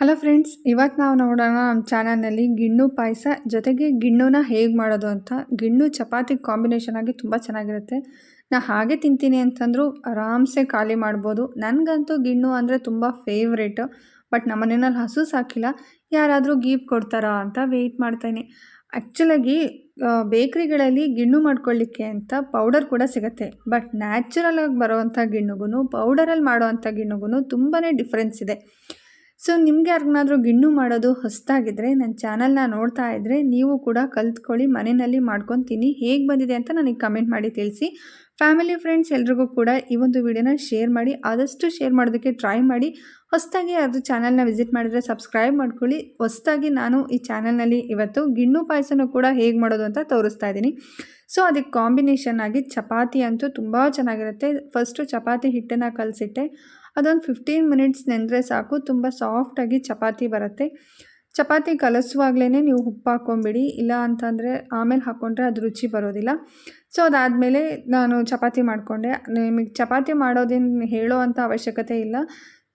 Hello friends ಇವತ್ತು ನಾವು ನೋಡೋಣ ನಮ್ಮ ಚಾನಲ್ನಲ್ಲಿ ಗಿಣ್ಣು ಪಾಯಸ ಜೊತೆಗೆ ಗಿಣ್ಣುನ ಹೇಗೆ ಮಾಡೋದು ಅಂತ. ಗಿಣ್ಣು ಚಪಾತಿ ಕಾಂಬಿನೇಷನ್ ಆಗಿ ತುಂಬ ಚೆನ್ನಾಗಿರುತ್ತೆ. ನಾ ಹಾಗೆ ತಿಂತೀನಿ ಅಂತಂದರೂ ಆರಾಮ್ಸೆ ಖಾಲಿ ಮಾಡ್ಬೋದು. ನನಗಂತೂ ಗಿಣ್ಣು ಅಂದರೆ ತುಂಬ ಫೇವ್ರೇಟ್ ಬಟ್ ನಮ್ಮ ಮನೆಯಲ್ಲಿ ಹಸು ಸಾಕಿಲ್ಲ. ಯಾರಾದರೂ ಗೀಪ್ ಕೊಡ್ತಾರಾ ಅಂತ ವೆಯ್ಟ್ ಮಾಡ್ತಾಯಿನಿ ಆ್ಯಕ್ಚುಲಾಗಿ ಬೇಕ್ರಿಗಳಲ್ಲಿ ಗಿಣ್ಣು ಮಾಡ್ಕೊಳ್ಳಿಕ್ಕೆ ಅಂತ ಪೌಡರ್ ಕೂಡ ಸಿಗುತ್ತೆ. ಬಟ್ ನ್ಯಾಚುರಲಾಗಿ ಬರೋವಂಥ ಗಿಣ್ಣುಗೂ ಪೌಡರಲ್ಲಿ ಮಾಡೋವಂಥ ಗಿಣ್ಣುಗೂ ತುಂಬಾ ಡಿಫ್ರೆನ್ಸ್ ಇದೆ. ಸೊ ನಿಮಗೆ ಯಾರಿಗನಾದರೂ ಗಿಣ್ಣು ಮಾಡೋದು ಹೊಸದಾಗಿದ್ದರೆ ನನ್ನ ಚಾನಲ್ನ ನೋಡ್ತಾ ಇದ್ದರೆ ನೀವು ಕೂಡ ಕಲ್ತ್ಕೊಳ್ಳಿ, ಮನೆಯಲ್ಲಿ ಮಾಡ್ಕೊತೀನಿ ಹೇಗೆ ಬಂದಿದೆ ಅಂತ ನನಗೆ ಕಮೆಂಟ್ ಮಾಡಿ ತಿಳಿಸಿ. ಫ್ಯಾಮಿಲಿ, ಫ್ರೆಂಡ್ಸ್ ಎಲ್ರಿಗೂ ಕೂಡ ಈ ಒಂದು ವಿಡಿಯೋನ ಶೇರ್ ಮಾಡಿ, ಆದಷ್ಟು ಶೇರ್ ಮಾಡೋದಕ್ಕೆ ಟ್ರೈ ಮಾಡಿ. ಹೊಸದಾಗಿ ಅದು ಚಾನಲ್ನ ವಿಸಿಟ್ ಮಾಡಿದರೆ ಸಬ್ಸ್ಕ್ರೈಬ್ ಮಾಡ್ಕೊಳ್ಳಿ. ಹೊಸದಾಗಿ ನಾನು ಈ ಚಾನಲ್ನಲ್ಲಿ ಇವತ್ತು ಗಿಣ್ಣು ಪಾಯಸನೂ ಕೂಡ ಹೇಗೆ ಮಾಡೋದು ಅಂತ ತೋರಿಸ್ತಾ ಇದ್ದೀನಿ. ಸೊ ಅದಕ್ಕೆ ಕಾಂಬಿನೇಷನ್ ಆಗಿ ಚಪಾತಿ ಅಂತೂ ತುಂಬ ಚೆನ್ನಾಗಿರುತ್ತೆ. ಫಸ್ಟು ಚಪಾತಿ ಹಿಟ್ಟನ್ನು ಕಲಸಿಟ್ಟೆ. ಅದೊಂದು ಫಿಫ್ಟೀನ್ ಮಿನಿಟ್ಸ್ ನೆಂದರೆ ಸಾಕು. ತುಂಬ ಸಾಫ್ಟಾಗಿ ಚಪಾತಿ ಬರುತ್ತೆ. ಚಪಾತಿ ಕಲಸುವಾಗಲೇ ನೀವು ಉಪ್ಪು ಹಾಕ್ಕೊಂಬಿಡಿ. ಇಲ್ಲ ಅಂತಂದರೆ ಆಮೇಲೆ ಹಾಕ್ಕೊಂಡ್ರೆ ಅದು ರುಚಿ ಬರೋದಿಲ್ಲ. ಸೊ ಅದಾದಮೇಲೆ ನಾನು ಚಪಾತಿ ಮಾಡಿಕೊಂಡೆ. ನಿಮಗೆ ಚಪಾತಿ ಮಾಡೋದೇನು ಹೇಳೋ ಅಂಥ ಅವಶ್ಯಕತೆ ಇಲ್ಲ.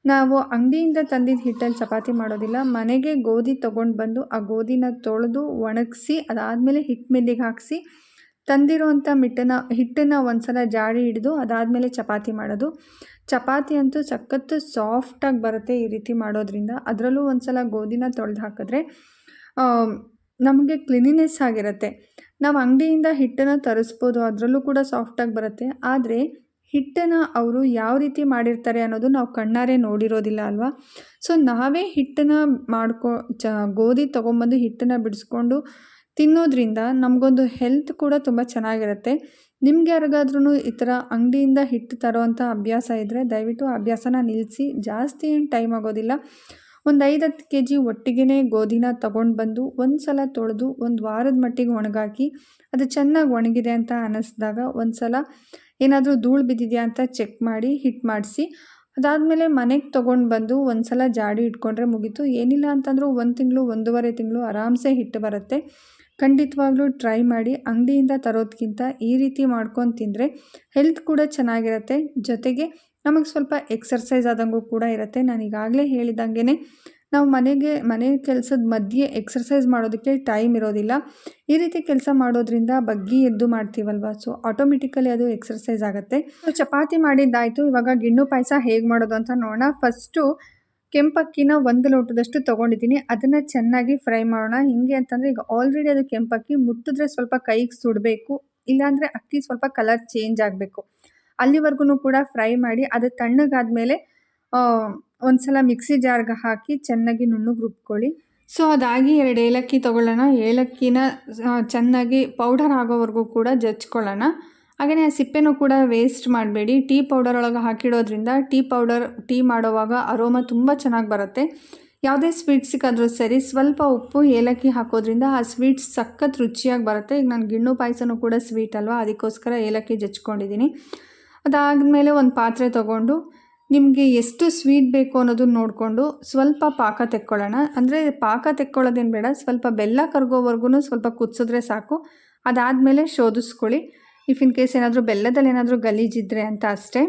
ನಾವು ಅಂಗಡಿಯಿಂದ ತಂದಿದ್ದ ಹಿಟ್ಟಲ್ಲಿ ಚಪಾತಿ ಮಾಡೋದಿಲ್ಲ. ಮನೆಗೆ ಗೋಧಿ ತೊಗೊಂಡು ಬಂದು ಆ ಗೋಧಿನ ತೊಳೆದು ಒಣಗಿಸಿ, ಅದಾದಮೇಲೆ ಹಿಟ್ಟು ಮಿಲ್ಲಿಗೆ ಹಾಕಿಸಿ ತಂದಿರೋವಂಥ ಮಿಟ್ಟನ್ನು, ಹಿಟ್ಟನ್ನು ಒಂದು ಸಲ ಜಾಡಿ ಹಿಡಿದು ಅದಾದಮೇಲೆ ಚಪಾತಿ ಮಾಡೋದು. ಚಪಾತಿ ಅಂತೂ ಸಖತ್ತು ಸಾಫ್ಟಾಗಿ ಬರುತ್ತೆ ಈ ರೀತಿ ಮಾಡೋದ್ರಿಂದ. ಅದರಲ್ಲೂ ಒಂದು ಸಲ ಗೋಧಿನ ತೊಳೆದು ಹಾಕಿದ್ರೆ ನಮಗೆ ಕ್ಲಿನಿನೆಸ್ ಆಗಿರುತ್ತೆ. ನಾವು ಅಂಗಡಿಯಿಂದ ಹಿಟ್ಟನ್ನು ತರಿಸ್ಬೋದು, ಅದರಲ್ಲೂ ಕೂಡ ಸಾಫ್ಟಾಗಿ ಬರುತ್ತೆ. ಆದರೆ, ಹಿಟ್ಟನ್ನು ಅವರು ಯಾವ ರೀತಿ ಮಾಡಿರ್ತಾರೆ ಅನ್ನೋದು ನಾವು ಕಣ್ಣಾರೆ ನೋಡಿರೋದಿಲ್ಲ ಅಲ್ವಾ? ಸೊ ನಾವೇ ಹಿಟ್ಟನ್ನು ಮಾಡ್ಕೊ, ಚ, ಗೋಧಿ ತೊಗೊಂಬಂದು ಹಿಟ್ಟನ್ನು ಬಿಡಿಸ್ಕೊಂಡು ತಿನ್ನೋದ್ರಿಂದ ನಮಗೊಂದು ಹೆಲ್ತ್ ಕೂಡ ತುಂಬ ಚೆನ್ನಾಗಿರುತ್ತೆ. ನಿಮ್ಗೆ ಯಾರಿಗಾದ್ರೂ ಈ ಥರ ಅಂಗಡಿಯಿಂದ ಹಿಟ್ಟು ತರೋವಂಥ ಅಭ್ಯಾಸ ಇದ್ದರೆ ದಯವಿಟ್ಟು ಅಭ್ಯಾಸನ ನಿಲ್ಲಿಸಿ ಜಾಸ್ತಿ ಏನು ಟೈಮ್ ಆಗೋದಿಲ್ಲ. ಒಂದು ಐದು ಹತ್ತು ಕೆ ಜಿ ಒಟ್ಟಿಗೆ ಗೋಧಿನ ತೊಗೊಂಡು ಬಂದು ಒಂದು ಸಲ ತೊಳೆದು ಒಂದು ವಾರದ ಮಟ್ಟಿಗೆ ಒಣಗಾಕಿ ಅದು ಚೆನ್ನಾಗಿ ಒಣಗಿದೆ ಅಂತ ಅನ್ನಿಸ್ದಾಗ ಒಂದು ಸಲ ಏನಾದರೂ ಧೂಳು ಬಿದ್ದಿದೆಯಾ ಅಂತ ಚೆಕ್ ಮಾಡಿ ಹಿಟ್ಟು ಮಾಡಿಸಿ. ಅದಾದಮೇಲೆ ಮನೆಗೆ ತೊಗೊಂಡು ಬಂದು ಒಂದು ಸಲ ಜಾಡಿ ಇಟ್ಕೊಂಡ್ರೆ ಮುಗೀತು. ಏನಿಲ್ಲ ಅಂತಂದರೂ ಒಂದು ತಿಂಗಳು, ಒಂದೂವರೆ ತಿಂಗಳು ಆರಾಮ್ಸೆ ಹಿಟ್ಟು ಬರುತ್ತೆ. ಖಂಡಿತವಾಗ್ಲೂ ಟ್ರೈ ಮಾಡಿ ಅಂಗಡಿಯಿಂದ ತರೋದಕ್ಕಿಂತ ಈ ರೀತಿ ಮಾಡ್ಕೊಂಡು ತಿಂದರೆ ಹೆಲ್ತ್ ಕೂಡ ಚೆನ್ನಾಗಿರುತ್ತೆ. ಜೊತೆಗೆ ನಮಗೆ ಸ್ವಲ್ಪ ಎಕ್ಸರ್ಸೈಸ್ ಆದಂಗೂ ಕೂಡ ಇರುತ್ತೆ. ನಾನು ಈಗಾಗಲೇ ಹೇಳಿದಂಗೆ ನಾವು ಮನೆಗೆ, ಮನೆ ಕೆಲಸದ ಮಧ್ಯೆ ಎಕ್ಸರ್ಸೈಸ್ ಮಾಡೋದಕ್ಕೆ ಟೈಮ್ ಇರೋದಿಲ್ಲ. ಈ ರೀತಿ ಕೆಲಸ ಮಾಡೋದ್ರಿಂದ ಬಗ್ಗಿ ಎದ್ದು ಮಾಡ್ತೀವಲ್ವ? ಸೊ ಆಟೋಮೆಟಿಕಲಿ ಅದು ಎಕ್ಸರ್ಸೈಸ್ ಆಗುತ್ತೆ. ಚಪಾತಿ ಮಾಡಿದ್ದಾಯಿತು, ಇವಾಗ ಗಿಣ್ಣು ಪಾಯಸ ಹೇಗೆ ಮಾಡೋದು ಅಂತ ನೋಡೋಣ. ಫಸ್ಟು ಕೆಂಪಕ್ಕಿನ ಒಂದು ಲೋಟದಷ್ಟು ತೊಗೊಂಡಿದ್ದೀನಿ. ಅದನ್ನು ಚೆನ್ನಾಗಿ ಫ್ರೈ ಮಾಡೋಣ. ಹಿಂಗೆ ಅಂತಂದರೆ ಈಗ ಆಲ್ರೆಡಿ ಅದು ಕೆಂಪಕ್ಕಿ ಮುಟ್ಟಿದ್ರೆ ಸ್ವಲ್ಪ ಕೈಗೆ ಸುಡಬೇಕು. ಇಲ್ಲಾಂದರೆ ಅಕ್ಕಿ ಸ್ವಲ್ಪ ಕಲರ್ ಚೇಂಜ್ ಆಗಬೇಕು. ಅಲ್ಲಿವರೆಗೂ ಕೂಡ ಫ್ರೈ ಮಾಡಿ ಅದು ತಣ್ಣಗಾದ್ಮೇಲೆ ಒಂದು ಸಲ ಮಿಕ್ಸಿ ಜಾರ್ಗೆ ಹಾಕಿ ಚೆನ್ನಾಗಿ ನುಣ್ಣಗೆ ರುಬ್ಕೊಳ್ಳಿ. ಸೊ, ಅದಾಗಿ ಎರಡು ಏಲಕ್ಕಿ ತೊಗೊಳ್ಳೋಣ. ಏಲಕ್ಕಿನ ಚೆನ್ನಾಗಿ ಪೌಡರ್ ಆಗೋವರೆಗೂ ಕೂಡ ಜಚ್ಕೊಳ್ಳೋಣ. ಹಾಗೆಯೇ ಆ ಸಿಪ್ಪೆನೂ ಕೂಡ ವೇಸ್ಟ್ ಮಾಡಬೇಡಿ. ಟೀ ಪೌಡರ್ ಒಳಗೆ ಹಾಕಿಡೋದ್ರಿಂದ ಟೀ ಪೌಡರ್ ಟೀ ಮಾಡೋವಾಗ ಅರೋಮ ತುಂಬ ಚೆನ್ನಾಗಿ ಬರುತ್ತೆ. ಯಾವುದೇ ಸ್ವೀಟ್ ಸಿಕ್ಕಾದರೂ ಸರಿ ಸ್ವಲ್ಪ ಉಪ್ಪು, ಏಲಕ್ಕಿ ಹಾಕೋದ್ರಿಂದ ಆ ಸ್ವೀಟ್ಸ್ ಸಖತ್ ರುಚಿಯಾಗಿ ಬರುತ್ತೆ. ಈಗ ನಾನು ಗಿಣ್ಣು ಪಾಯಸನೂ ಕೂಡ ಸ್ವೀಟ್ ಅಲ್ವಾ? ಅದಕ್ಕೋಸ್ಕರ ಏಲಕ್ಕಿ ಜಚ್ಕೊಂಡಿದ್ದೀನಿ ಅದಾದಮೇಲೆ ಒಂದು ಪಾತ್ರೆ ತೊಗೊಂಡು ನಿಮಗೆ ಎಷ್ಟು ಸ್ವೀಟ್ ಬೇಕು ಅನ್ನೋದನ್ನ ನೋಡಿಕೊಂಡು ಸ್ವಲ್ಪ ಪಾಕ ತೆಕ್ಕೊಳ್ಳೋಣ. ಅಂದರೆ ಪಾಕ ತೆಕ್ಕೊಳ್ಳೋದೇನು ಬೇಡ, ಸ್ವಲ್ಪ ಬೆಲ್ಲ ಕರ್ಗೋವರೆಗೂ ಸ್ವಲ್ಪ ಕುದಿಸಿದ್ರೆ ಸಾಕು. ಅದಾದಮೇಲೆ ಶೋಧಿಸ್ಕೊಳ್ಳಿ. ಇಫ್ ಇನ್ ಕೇಸ್ ಏನಾದರೂ ಬೆಲ್ಲದಲ್ಲಿ ಏನಾದರೂ ಗಲೀಜಿದ್ರೆ ಅಂತ ಅಷ್ಟೇ.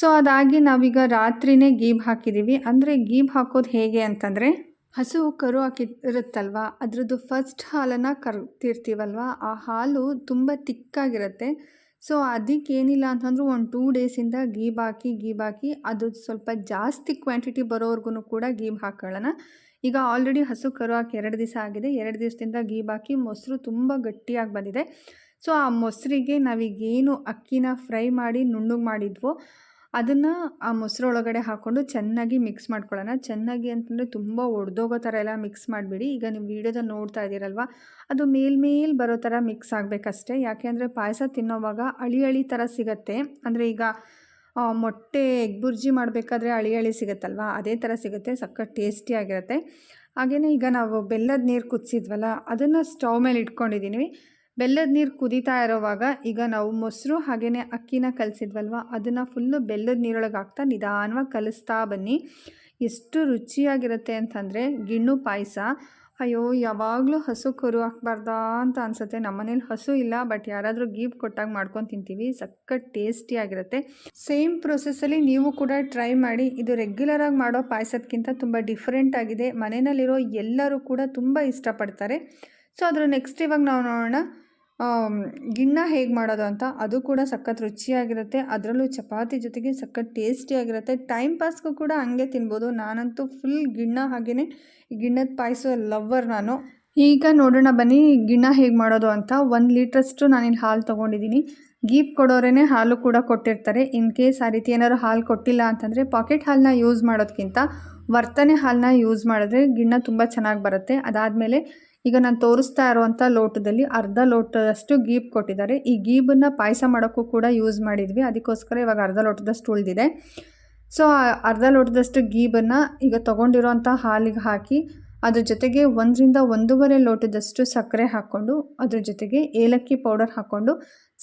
ಸೊ ಅದಾಗಿ ನಾವೀಗ ರಾತ್ರಿನೇ ಗೀಬ್ ಹಾಕಿದ್ದೀವಿ ಅಂದರೆ ಗೀಬ್ ಹಾಕೋದು ಹೇಗೆ ಅಂತಂದರೆ, ಹಸು ಕರು ಹಾಕಿ ಅದರದ್ದು ಅದ್ರದ್ದು ಫಸ್ಟ್ ಹಾಲನ್ನು ಕರ್ತಿರ್ತೀವಲ್ವ ಆ ಹಾಲು ತುಂಬ ತಿಕ್ಕಾಗಿರುತ್ತೆ. ಸೊ ಅದಕ್ಕೇನಿಲ್ಲ ಅಂತಂದ್ರೂ ಒಂದು ಟೂ ಡೇಸಿಂದ ಗೀಬ್ ಹಾಕಿ ಗೀಬ್ ಹಾಕಿ, ಅದು ಸ್ವಲ್ಪ ಜಾಸ್ತಿ ಕ್ವಾಂಟಿಟಿ ಬರೋವರೆಗೂ ಕೂಡ ಗೀಬ್ ಹಾಕೊಳ್ಳೋಣ. ಈಗ ಆಲ್ರೆಡಿ ಹಸು ಕರು ಹಾಕಿ ಎರಡು ದಿವಸ ಆಗಿದೆ. ಎರಡು ದಿವಸದಿಂದ ಗೀಬ್ ಹಾಕಿ ಮೊಸರು ತುಂಬ ಗಟ್ಟಿಯಾಗಿ ಬಂದಿದೆ. ಸೊ, ಆ ಮೊಸರಿಗೆ ನಾವೀಗೇನು ಅಕ್ಕಿನ ಫ್ರೈ ಮಾಡಿ ನುಣ್ಣಗೆ ಮಾಡಿದ್ವೋ, ಅದನ್ನು ಆ ಮೊಸರೊಳಗಡೆ ಹಾಕ್ಕೊಂಡು ಚೆನ್ನಾಗಿ ಮಿಕ್ಸ್ ಮಾಡ್ಕೊಳ್ಳೋಣ. ಚೆನ್ನಾಗಿ ಅಂತಂದರೆ ತುಂಬ ಒಡೆದೋಗೋ ಥರ ಎಲ್ಲ ಮಿಕ್ಸ್ ಮಾಡಿಬಿಡಿ. ಈಗ ನೀವು ವೀಡಿಯೋದಲ್ಲಿ ನೋಡ್ತಾ ಇದ್ದೀರಲ್ವ, ಅದು ಮೇಲ್ಮೇಲ್ ಬರೋ ಥರ ಮಿಕ್ಸ್ ಆಗಬೇಕಷ್ಟೇ. ಯಾಕೆ ಅಂದರೆ ಪಾಯಸ ತಿನ್ನೋವಾಗ ಅಳಿ ಅಳಿ ಥರ ಸಿಗತ್ತೆ. ಅಂದರೆ ಈಗ ಮೊಟ್ಟೆ ಎಗ್ ಬುರ್ಜಿ ಮಾಡಬೇಕಾದ್ರೆ ಅಳಿ ಅಳಿ ಸಿಗುತ್ತಲ್ವ? ಅದೇ ಥರ ಸಿಗುತ್ತೆ, ಸಖತ್ ಟೇಸ್ಟಿಯಾಗಿರುತ್ತೆ ಹಾಗೆಯೇ ಈಗ ನಾವು ಬೆಲ್ಲದ ನೀರು ಕುದಿಸಿದ್ವಲ್ಲ, ಅದನ್ನು ಸ್ಟವ್ ಮೇಲೆ ಇಟ್ಕೊಂಡಿದ್ದೀನಿ ಬೆಲ್ಲದ ನೀರು ಕುದೀತಾ ಇರೋವಾಗ ಈಗ ನಾವು ಮೊಸರು ಹಾಗೆಯೇ ಅಕ್ಕಿನ ಕಲಸಿದ್ವಲ್ವ? ಅದನ್ನು ಫುಲ್ಲು ಬೆಲ್ಲದ ನೀರೊಳಗೆ ಹಾಕ್ತಾ ನಿಧಾನವಾಗಿ ಕಲಿಸ್ತಾ ಬನ್ನಿ. ಎಷ್ಟು ರುಚಿಯಾಗಿರುತ್ತೆ ಅಂತಂದರೆ ಗಿಣ್ಣು ಪಾಯಸ. ಅಯ್ಯೋ, ಯಾವಾಗಲೂ ಹಸು ಕರು ಹಾಕ್ಬಾರ್ದಾ ಅಂತ ಅನಿಸುತ್ತೆ. ನಮ್ಮನೇಲಿ ಹಸು ಇಲ್ಲ ಬಟ್ ಯಾರಾದರೂ ಗೀಪ್ ಕೊಟ್ಟಾಗ ಮಾಡ್ಕೊಂಡು ತಿಂತೀವಿ. ಸಖತ್ ಟೇಸ್ಟಿಯಾಗಿರುತ್ತೆ ಸೇಮ್ ಪ್ರೊಸೆಸ್ಸಲ್ಲಿ ನೀವು ಕೂಡ ಟ್ರೈ ಮಾಡಿ. ಇದು ರೆಗ್ಯುಲರಾಗಿ ಮಾಡೋ ಪಾಯಸಕ್ಕಿಂತ ತುಂಬ ಡಿಫ್ರೆಂಟ್ ಆಗಿದೆ. ಮನೆಯಲ್ಲಿರೋ ಎಲ್ಲರೂ ಕೂಡ ತುಂಬ ಇಷ್ಟಪಡ್ತಾರೆ. ಸೊ ಅದರ ನೆಕ್ಸ್ಟ್ ಇವಾಗ ನಾವು ನೋಡೋಣ. ಗಿಣ್ಣ ಹೇಗೆ ಮಾಡೋದು ಅಂತ ಅದು ಕೂಡ ಸಖತ್ ರುಚಿಯಾಗಿರುತ್ತೆ. ಅದರಲ್ಲೂ ಚಪಾತಿ ಜೊತೆಗೆ ಸಖತ್ ಟೇಸ್ಟಿಯಾಗಿರುತ್ತೆ. ಟೈಮ್ ಪಾಸ್ಗೂ ಕೂಡ ಹಂಗೆ ತಿನ್ಬೋದು. ನಾನಂತೂ ಫುಲ್ ಗಿಣ್ಣ ಹಾಗೆಯೇ ಗಿಣ್ಣದ ಪಾಯಸ ಲವ್ವರ್ ನಾನು. ಈಗ ನೋಡೋಣ ಬನ್ನಿ ಗಿಣ್ಣ ಹೇಗೆ ಮಾಡೋದು ಅಂತ. ಒಂದು ಲೀಟ್ರಷ್ಟು ನಾನಿಲ್ಲಿ ಹಾಲು ತೊಗೊಂಡಿದ್ದೀನಿ. ಗೀಪ್ ಕೊಡೋರೇ ಹಾಲು ಕೂಡ ಕೊಟ್ಟಿರ್ತಾರೆ. ಇನ್ ಕೇಸ್ ಆ ರೀತಿ ಏನಾದ್ರು ಹಾಲು ಕೊಟ್ಟಿಲ್ಲ ಅಂತಂದರೆ ಪಾಕೆಟ್ ಹಾಲನ್ನ ಯೂಸ್ ಮಾಡೋದಕ್ಕಿಂತ ವರ್ತನೆ ಹಾಲನ್ನ ಯೂಸ್ ಮಾಡಿದ್ರೆ ಗಿಣ್ಣ ತುಂಬ ಚೆನ್ನಾಗಿ ಬರುತ್ತೆ. ಅದಾದಮೇಲೆ ಈಗ ನಾನು ತೋರಿಸ್ತಾ ಇರುವಂಥ ಲೋಟದಲ್ಲಿ ಅರ್ಧ ಲೋಟದಷ್ಟು ಗೀಬ್ ಕೊಟ್ಟಿದ್ದಾರೆ. ಈ ಗೀಬನ್ನು ಪಾಯಸ ಮಾಡೋಕ್ಕೂ ಕೂಡ ಯೂಸ್ ಮಾಡಿದ್ವಿ. ಅದಕ್ಕೋಸ್ಕರ ಇವಾಗ ಅರ್ಧ ಲೋಟದಷ್ಟು ಉಳಿದಿದೆ. ಸೊ ಅರ್ಧ ಲೋಟದಷ್ಟು ಗೀಬನ್ನು ಈಗ ತೊಗೊಂಡಿರೋಂಥ ಹಾಲಿಗೆ ಹಾಕಿ ಅದ್ರ ಜೊತೆಗೆ ಒಂದರಿಂದ ಒಂದೂವರೆ ಲೋಟದಷ್ಟು ಸಕ್ಕರೆ ಹಾಕ್ಕೊಂಡು ಅದ್ರ ಜೊತೆಗೆ ಏಲಕ್ಕಿ ಪೌಡರ್ ಹಾಕ್ಕೊಂಡು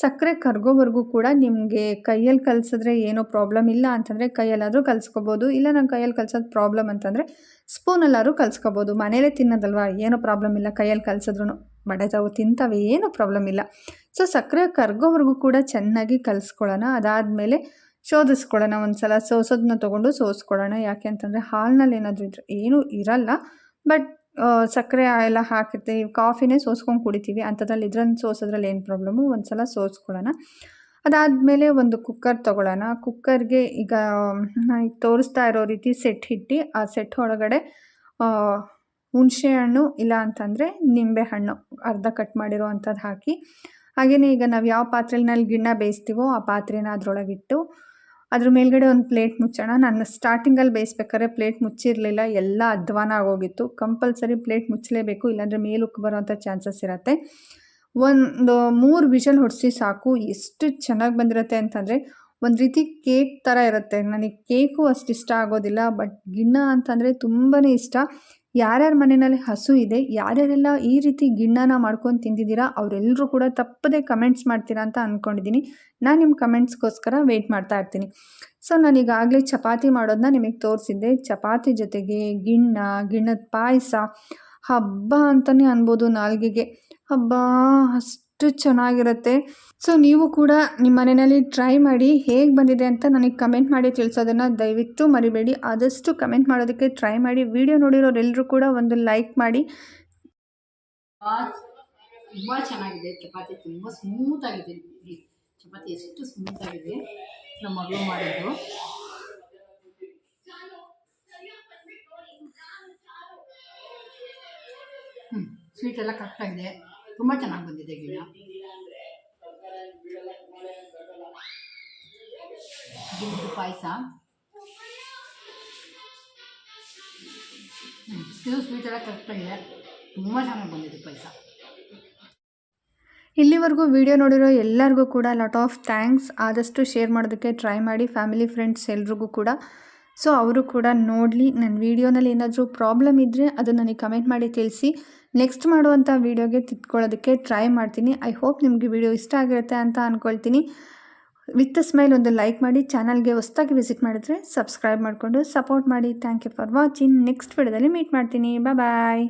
ಸಕ್ಕರೆ ಕರ್ಗೋವರೆಗೂ ಕೂಡ ನಿಮಗೆ ಕೈಯಲ್ಲಿ ಕಲಸಿದ್ರೆ ಏನೋ ಪ್ರಾಬ್ಲಮ್ ಇಲ್ಲ ಅಂತಂದರೆ ಕೈಯಲ್ಲಾದರೂ ಕಲಿಸ್ಕೋಬೋದು, ಇಲ್ಲ ನಾನು ಕೈಯಲ್ಲಿ ಕಲ್ಸೋದು ಪ್ರಾಬ್ಲಮ್ ಅಂತಂದರೆ ಸ್ಪೂನಲ್ಲಾದ್ರೂ ಕಲಿಸ್ಕೋಬೋದು. ಮನೇಲೇ ತಿನ್ನೋದಲ್ವಾ? ಏನೋ ಪ್ರಾಬ್ಲಮ್ ಇಲ್ಲ ಕೈಯಲ್ಲಿ ಕಲಿಸಿದ್ರು ಬಡತಾವು ತಿಂತಾವೆ, ಏನೂ ಪ್ರಾಬ್ಲಮ್ ಇಲ್ಲ. ಸೊ ಸಕ್ಕರೆ ಕರ್ಗೋವರೆಗೂ ಕೂಡ ಚೆನ್ನಾಗಿ ಕಲಿಸ್ಕೊಳ್ಳೋಣ. ಅದಾದಮೇಲೆ ಶೋಧಿಸ್ಕೊಳ್ಳೋಣ ಒಂದು ಸಲ ಸೋಸೋದನ್ನ ತೊಗೊಂಡು ಸೋಸ್ಕೊಳ್ಳೋಣ. ಯಾಕೆ ಅಂತಂದರೆ ಹಾಲಿನಲ್ಲಿ ಏನಾದರೂ ಇದ್ರೆ ಏನೂ ಇರಲ್ಲ. ಬಟ್ ಸಕ್ಕರೆ ಎಲ್ಲ ಹಾಕಿರ್ತೀವಿ ಕಾಫಿನೇ ಸೋಸ್ಕೊಂಡು ಕುಡಿತೀವಿ. ಅಂಥದ್ರಲ್ಲಿ ಇದ್ರಲ್ಲಿ ಸೋಸೋದ್ರಲ್ಲಿ ಏನು ಪ್ರಾಬ್ಲಮು ಒಂದು ಸಲ ಸೋಸ್ಕೊಳ್ಳೋಣ. ಅದಾದಮೇಲೆ ಒಂದು ಕುಕ್ಕರ್ ತೊಗೊಳ್ಳೋಣ. ಕುಕ್ಕರ್ಗೆ ಈಗ ಈಗ ತೋರಿಸ್ತಾ ಇರೋ ರೀತಿ ಸೆಟ್ ಇಟ್ಟು, ಆ ಸೆಟ್ ಒಳಗಡೆ ಹುಣಸೆ ಹಣ್ಣು ಇಲ್ಲ ಅಂತಂದರೆ ನಿಂಬೆ ಹಣ್ಣು ಅರ್ಧ ಕಟ್ ಮಾಡಿರೋ ಅಂಥದ್ದು ಹಾಕಿ. ಹಾಗೆಯೇ ಈಗ ನಾವು ಯಾವ ಪಾತ್ರೆಯಲ್ಲಿ ಗಿಣ್ಣ ಬೇಯಿಸ್ತೀವೋ ಆ ಪಾತ್ರೆನ ಅದರೊಳಗಿಟ್ಟು ಅದ್ರ ಮೇಲ್ಗಡೆ ಒಂದು ಪ್ಲೇಟ್ ಮುಚ್ಚೋಣ. ನಾನು ಸ್ಟಾರ್ಟಿಂಗಲ್ಲಿ ಬೇಯಿಸ್ಬೇಕಾದ್ರೆ ಪ್ಲೇಟ್ ಮುಚ್ಚಿರಲಿಲ್ಲ. ಎಲ್ಲ ಅಧ್ವಾನ ಆಗೋಗಿತ್ತು. ಕಂಪಲ್ಸರಿ ಪ್ಲೇಟ್ ಮುಚ್ಚಲೇಬೇಕು, ಇಲ್ಲಾಂದರೆ ಮೇಲುಕ್ಕೆ ಬರೋವಂಥ ಚಾನ್ಸಸ್ ಇರುತ್ತೆ. ಒಂದು ಮೂರು ವಿಷಲ್ ಹೊಡಿಸಿ ಸಾಕು. ಎಷ್ಟು ಚೆನ್ನಾಗಿ ಬಂದಿರುತ್ತೆ ಅಂತಂದರೆ, ಒಂದು ರೀತಿ ಕೇಕ್ ಥರ ಇರುತ್ತೆ. ನನಗೆ ಕೇಕು ಅಷ್ಟು ಇಷ್ಟ ಆಗೋದಿಲ್ಲ ಬಟ್ ಗಿಣ್ಣ ಅಂತಂದರೆ ತುಂಬಾ ಇಷ್ಟ. ಯಾರ್ಯಾರ ಮನೆಯಲ್ಲಿ ಹಸು ಇದೆ, ಯಾರ್ಯಾರೆಲ್ಲ ಈ ರೀತಿ ಗಿಣ್ಣನ ಮಾಡ್ಕೊಂಡು ತಿಂದಿದ್ದೀರಾ ಅವರೆಲ್ಲರೂ ಕೂಡ ತಪ್ಪದೇ ಕಮೆಂಟ್ಸ್ ಮಾಡ್ತೀರಾ ಅಂತ ಅಂದ್ಕೊಂಡಿದ್ದೀನಿ ನಾನು ನಿಮ್ಮ ಕಮೆಂಟ್ಸ್ಗೋಸ್ಕರ ವೆಯ್ಟ್ ಮಾಡ್ತಾ ಇರ್ತೀನಿ. ಸೊ ನಾನು ಈಗಾಗಲೇ ಚಪಾತಿ ಮಾಡೋದನ್ನ ನಿಮಗೆ ತೋರಿಸಿದ್ದೆ. ಚಪಾತಿ ಜೊತೆಗೆ ಗಿಣ್ಣ, ಗಿಣ್ಣದ ಪಾಯಸ, ಹಬ್ಬ ಅಂತಲೇ ಅನ್ಬೋದು ನಾಲ್ಗೆಗೆ. ಹಬ್ಬ, ಅಷ್ಟು ಚೆನ್ನಾಗಿರುತ್ತೆ. ಸೊ ನೀವು ಕೂಡ ನಿಮ್ಮ ಮನೆಯಲ್ಲಿ ಟ್ರೈ ಮಾಡಿ ಹೇಗೆ ಬಂದಿದೆ ಅಂತ ನನಗೆ ಕಮೆಂಟ್ ಮಾಡಿ ತಿಳಿಸೋದನ್ನು ದಯವಿಟ್ಟು ಮರಿಬೇಡಿ. ಆದಷ್ಟು ಕಮೆಂಟ್ ಮಾಡೋದಕ್ಕೆ ಟ್ರೈ ಮಾಡಿ. ವಿಡಿಯೋ ನೋಡಿರೋರೆಲ್ಲರೂ ಕೂಡ ಒಂದು ಲೈಕ್ ಮಾಡಿ. ತುಂಬ ಚೆನ್ನಾಗಿದೆ. ಚಪಾತಿ ತುಂಬ ಸ್ಮೂತ್ ಆಗಿದೆ. ಚಪಾತಿ ಎಷ್ಟು ಸ್ಮೂತ್ ಆಗಿದೆ. ನಮ್ಮ ಮಗಳು ಮಾಡಿದ್ದು. ಸ್ವೀಟ್ ಎಲ್ಲ ಕರೆಕ್ಟಾಗಿದೆ ತುಂಬ ಚೆನ್ನಾಗಿ ಬಂದಿದೆ ಗಿಡ. ಪಾಯಸ. ಇದು ಸ್ವೀಟ್ ಎಲ್ಲ ಕರೆಕ್ಟಾಗಿದೆ ತುಂಬ ಚೆನ್ನಾಗಿ ಬಂದಿದೆ ಪಾಯಸ. ಇಲ್ಲಿವರೆಗೂ ವಿಡಿಯೋ ನೋಡಿರೋ ಎಲ್ಲರಿಗೂ ಕೂಡ ಲಾಟ್ ಆಫ್ ಥ್ಯಾಂಕ್ಸ್ ಆದಷ್ಟು ಶೇರ್ ಮಾಡೋದಕ್ಕೆ ಟ್ರೈ ಮಾಡಿ. ಫ್ಯಾಮಿಲಿ ಫ್ರೆಂಡ್ಸ್ ಎಲ್ರಿಗೂ ಕೂಡ. ಸೊ ಅವರು ಕೂಡ ನೋಡಲಿ ನನ್ನ ವೀಡಿಯೋನಲ್ಲಿ ಏನಾದರೂ ಪ್ರಾಬ್ಲಮ್ ಇದ್ದರೆ ಅದು ನನಗೆ ಕಮೆಂಟ್ ಮಾಡಿ ತಿಳಿಸಿ. ನೆಕ್ಸ್ಟ್ ಮಾಡುವಂಥ ವೀಡಿಯೋಗೆ ತಿದ್ಕೊಳ್ಳೋದಕ್ಕೆ ಟ್ರೈ ಮಾಡ್ತೀನಿ. ಐ ಹೋಪ್ ನಿಮಗೆ ವಿಡಿಯೋ ಇಷ್ಟ ಆಗಿರುತ್ತೆ ಅಂತ ಅಂದ್ಕೊಳ್ತೀನಿ ವಿತ್ ಸ್ಮೈಲ್ ಒಂದು ಲೈಕ್ ಮಾಡಿ ಚಾನಲ್ಗೆ ಹೊಸ್ದಾಗಿ ವಿಸಿಟ್ ಮಾಡಿದ್ರೆ ಸಬ್ಸ್ಕ್ರೈಬ್ ಮಾಡಿಕೊಂಡು ಸಪೋರ್ಟ್ ಮಾಡಿ. Thank you for watching next ವಿಡಿಯೋದಲ್ಲಿ ಮೀಟ್ ಮಾಡ್ತೀನಿ. ಬಾಯ್